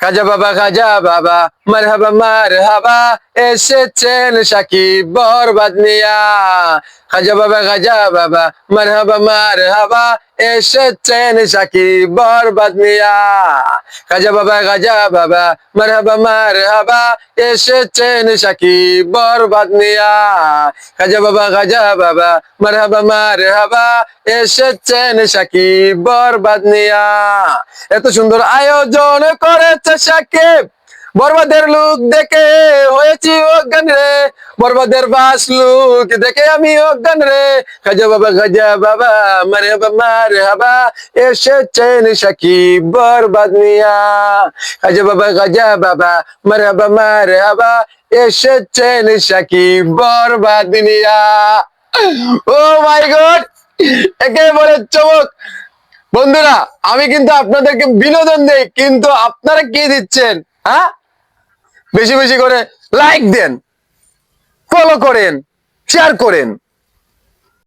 খাজা বাবা খাজা বাবা মারহাবা মারহাবা এসেছেন সাকিব, বরবাদ নিয়া খাজা বাবা খাজা বাবা, মারহাবা মারহাবা, এসেছেন সাকিব, বরবাদ নিয়া খাজা বাবা খাজা বাবা, মারহাবা মারহাবা, এসেছেন সাকিব, বরবাদ নিয়া খাজা বাবা খাজা বাবা, মারহাবা মারহাবা, এসেছেন সাকিব, বরবাদ নিয়া এত সুন্দর আয়োজন করেছে সাকিব। বরবাদের লুক দেখে হয়েছি অজ্ঞান রে। বরবাদের বাস লুক দেখে আমি অজ্ঞান রে। খাজা বাবা খাজা বাবা মারে বাবা মারে হাবা এসেছেন সাকিব বরবাদ নিয়া খাজা বাবা খাজা বাবা মারে বাবা মারে হাবা এসেছেন সাকিব বরবাদ নিয়া ও মাই গড একেবারে চমক। বন্ধুরা, আমি কিন্তু আপনাদেরকে বিনোদন দেই, কিন্তু আপনারা কি দিচ্ছেন হ্যাঁ? বেশি বেশি করে লাইক দেন ফলো করেন শেয়ার করেন।